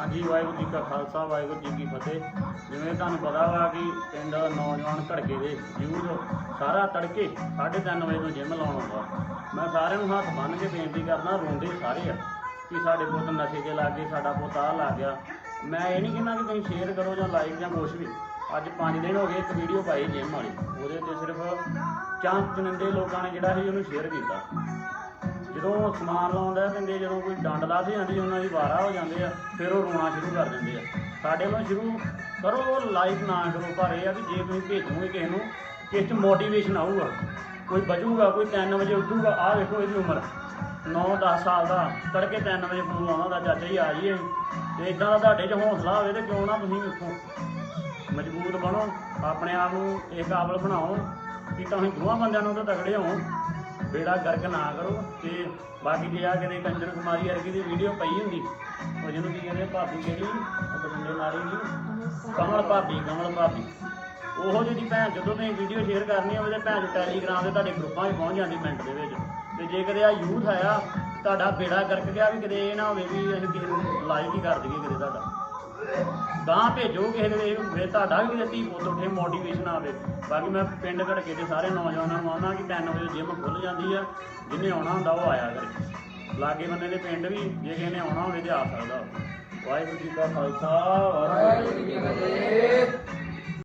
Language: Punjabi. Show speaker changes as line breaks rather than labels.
ਹਾਂਜੀ, ਵਾਹਿਗੁਰੂ ਜੀ ਕਾ ਖਾਲਸਾ, ਵਾਹਿਗੁਰੂ ਜੀ ਕੀ ਫਤਿਹ। ਜਿਵੇਂ ਤੁਹਾਨੂੰ ਪਤਾ ਵਾ ਕਿ ਪਿੰਡ ਨੌਜਵਾਨ ਘੜਕੇ ਦੇ ਯੂਥ ਸਾਰਾ ਤੜਕੇ 3:30 ਵਜੇ ਤੋਂ ਜਿਮ ਲਾਉਣ ਆਉਂਦਾ। ਮੈਂ ਸਾਰਿਆਂ ਨੂੰ ਹੱਥ ਬੰਨ੍ਹ ਕੇ ਬੇਨਤੀ ਕਰਨਾ ਰੋਂਦੇ ਸਾਰੇ ਆ ਕਿ ਸਾਡੇ ਪੁੱਤ ਨਸ਼ੇ ਦੇ ਲੱਗ ਗਏ, ਸਾਡਾ ਪੁੱਤ ਆ ਲੱਗ ਗਿਆ। ਮੈਂ ਇਹ ਨਹੀਂ ਕਹਿੰਦਾ ਕਿ ਤੁਸੀਂ ਸ਼ੇਅਰ ਕਰੋ ਜਾਂ ਲਾਈਕ ਜਾਂ ਕੁਛ ਵੀ। ਅੱਜ 5 ਦਿਨ ਹੋ ਗਏ ਇੱਕ ਵੀਡੀਓ ਪਾਈ ਜਿਮ ਵਾਲੀ। ਉਹਦੇ ਤੇ ਸਿਰਫ ਚਾਂਦ ਚੁਣਿੰਦੇ ਲੋਕਾਂ ਨੇ ਜਿਹੜਾ ਸੀ ਉਹਨੂੰ ਸ਼ੇਅਰ ਕੀਤਾ। ਜਦੋਂ ਸਮਾਨ ਲਾਉਂਦਾ ਪੈਂਦੇ ਜਦੋਂ ਕੋਈ ਡੰਡ ਲਾ ਦੀ ਜਾਂਦੀ ਉਹਨਾਂ ਦੀ ਵਾਰਾ ਹੋ ਜਾਂਦੇ ਆ, ਫਿਰ ਉਹ ਰੋਣਾ ਸ਼ੁਰੂ ਕਰ ਦਿੰਦੇ ਆ। ਸਾਡੇ ਵੱਲੋਂ ਸ਼ੁਰੂ ਕਰੋ, ਉਹ ਲਾਈਕ ਨਾ ਕਰੋ, ਪਰ ਇਹ ਆ ਵੀ ਜੇ ਤੁਸੀਂ ਭੇਜੋਗੇ ਕਿਸੇ ਨੂੰ ਕਿਸੇ 'ਚ ਮੋਟੀਵੇਸ਼ਨ ਆਊਗਾ। ਕੋਈ ਬਚੂਗਾ ਕੋਈ 3 ਵਜੇ ਉੱਠੂਗਾ, ਆਹ ਵੇਖੋ ਇਹਦੀ ਉਮਰ। 9-10 ਸਾਲ ਦਾ, ਤੜਕੇ 3 ਵਜੇ ਫੋਨ ਲਾਉਣਾ ਦਾ ਚਾਚਾ ਜੀ ਆ ਜੀਏ ਤੇ ਇਦਾਂ ਦਾ ਤੁਹਾਡੇ 'ਚ ਹੌਸਲਾ ਹੋਵੇ ਤੇ ਕਿਉਂ ਨਾ ਤੁਸੀਂ ਵੇਖੋ। ਮਜ਼ਬੂਤ ਬਣੋ, ਆਪਣੇ ਆਪ ਨੂੰ ਇਹ ਕਾਬਲ ਬਣਾਓ ਕਿ ਤੁਸੀਂ ਦੋਵਾਂ ਬੰਦਿਆਂ ਨੂੰ ਤਾਂ ਤਗੜੇ ਹੋ ਬੇੜਾ ਗਰਕ ਨਾ ਕਰੋ ਤੇ ਬਾਕੀ ਜੇ ਆ ਕਿਤੇ ਕੰਜਰ ਕੁਮਾਰੀ ਵਰਗੀ ਦੀ ਵੀਡੀਓ ਪਈ ਹੁੰਦੀ, ਉਹ ਜਿਹਨੂੰ ਕੀ ਕਹਿੰਦੇ ਭਾਬੀ ਕਿਹੜੀ ਉਹ ਬਠਿੰਡੇ ਮਾਰੀ ਦੀ ਕਮਲ ਭਾਬੀ ਕਮਲ ਭਾਬੀ। ਉਹੋ ਜਿਹੀ ਭੈਣ ਜਦੋਂ ਤੁਸੀਂ ਵੀਡੀਓ ਸ਼ੇਅਰ ਕਰਨੀ ਹੋਵੇ ਤੇ ਭੈਣ ਚੋ ਟੈਲੀਗ੍ਰਾਮ 'ਤੇ ਤੁਹਾਡੇ ਗਰੁੱਪਾਂ 'ਚ ਪਹੁੰਚ ਜਾਂਦੀ ਮਿੰਟ ਦੇ ਵਿੱਚ। ਤੇ ਜੇ ਕਦੇ ਆ ਯੂਥ ਆਇਆ, ਤੁਹਾਡਾ ਬੇੜਾ ਗਰਕ ਗਿਆ ਵੀ ਕਦੇ ਇਹ ਨਾ ਹੋਵੇ ਵੀ ਅਸੀਂ ਕਿਸੇ ਨੂੰ ਲਾਈਕ ਹੀ ਕਰ ਦਈਏ ਕਦੇ ਤੁਹਾਡਾ। ਗਾਂ ਭੇਜੋ ਕਿਸੇ ਦੇ ਵੇਖ ਫਿਰ ਤੁਹਾਡਾ ਵੀ ਕਿਤੇ ਧੀ ਪੁੱਤ ਉੱਠੇ ਮੋਟੀਵੇਸ਼ਨ ਆਵੇ। ਬਾਕੀ ਮੈਂ ਪਿੰਡ ਘੜਕੇ ਦੇ ਸਾਰੇ ਨੌਜਵਾਨਾਂ ਨੂੰ ਆਉਣਾ ਕਿ 10 ਵਜੇ ਜਿਮ ਖੁੱਲ ਜਾਂਦੀ ਆ ਜਿਹਨੇ ਆਉਣਾ ਹੁੰਦਾ ਉਹ ਆਇਆ ਕਰੇ। ਲਾਗੇ ਬੰਨੇ ਦੇ ਪਿੰਡ ਵੀ, ਜੇ ਕਿਸੇ ਨੇ ਆਉਣਾ ਹੋਵੇ ਤੇ ਆ ਸਕਦਾ। ਵਾਹਿਗੁਰੂ ਜੀ ਕਾ ਖਾਲਸਾ, ਵਾਹਿਗੁਰੂ